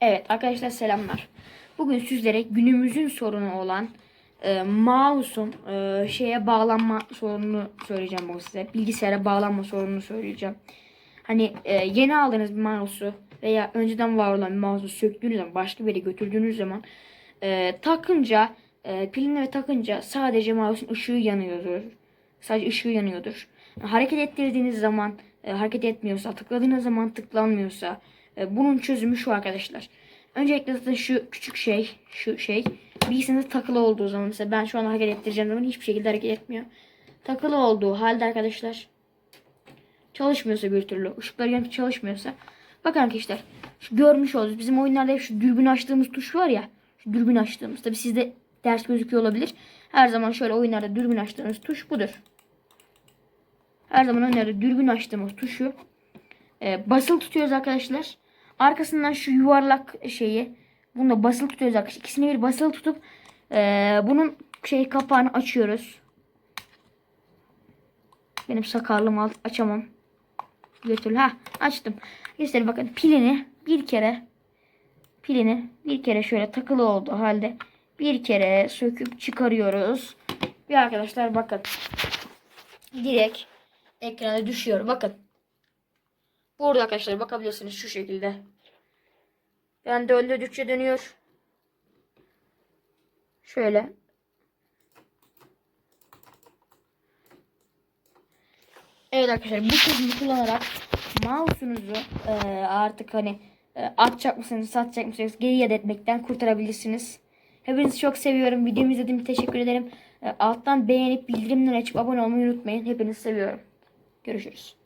Evet arkadaşlar selamlar. Bugün sizlere günümüzün sorunu olan e, mouse'un e, şeye bağlanma sorununu söyleyeceğim bu size. Bilgisayara bağlanma sorununu söyleyeceğim. Hani e, yeni aldığınız bir mouse'u veya önceden var olan bir mouse'u söktüğünüz zaman başka bir yere götürdüğünüz zaman e, takınca e, pilini ve takınca sadece mouse'un ışığı yanıyordur. Sadece ışığı yanıyordur. Hareket ettirdiğiniz zaman e, hareket etmiyorsa, tıkladığınız zaman tıklanmıyorsa bunun çözümü şu arkadaşlar. Öncelikle zaten şu küçük şey, şu şey bilgisayarınızda takılı olduğu zaman mesela ben şu an hareket ettireceğim zaman hiçbir şekilde hareket etmiyor. Takılı olduğu halde arkadaşlar çalışmıyorsa bir türlü, ışıklar yanıp çalışmıyorsa bakın arkadaşlar şu görmüş olduğunuz bizim oyunlarda hep şu dürbün açtığımız tuş var ya şu dürbün açtığımız tabi sizde ders gözüküyor olabilir. Her zaman şöyle oyunlarda dürbün açtığımız tuş budur. Her zaman önlerde dürbün açtığımız tuşu e, basılı tutuyoruz arkadaşlar. Arkasından şu yuvarlak şeyi bunu da basılı tutuyoruz arkadaşlar. İkisini bir basılı tutup e, bunun şey kapağını açıyoruz. Benim sakarlığımı alt- açamam. Türlü. Ha açtım. Göster bakın pilini bir kere pilini bir kere şöyle takılı olduğu halde bir kere söküp çıkarıyoruz. Ve arkadaşlar bakın direkt ekrana düşüyor. Bakın. Burada arkadaşlar bakabilirsiniz şu şekilde. Ben döndürdükçe dönüyor. Şöyle. Evet arkadaşlar bu çözümü kullanarak mouse'unuzu e, artık hani e, atacak mısınız satacak mısınız geri iade etmekten kurtarabilirsiniz. Hepinizi çok seviyorum. Videomu izlediğiniz için teşekkür ederim. E, alttan beğenip bildirimleri açıp abone olmayı unutmayın. Hepinizi seviyorum. Görüşürüz.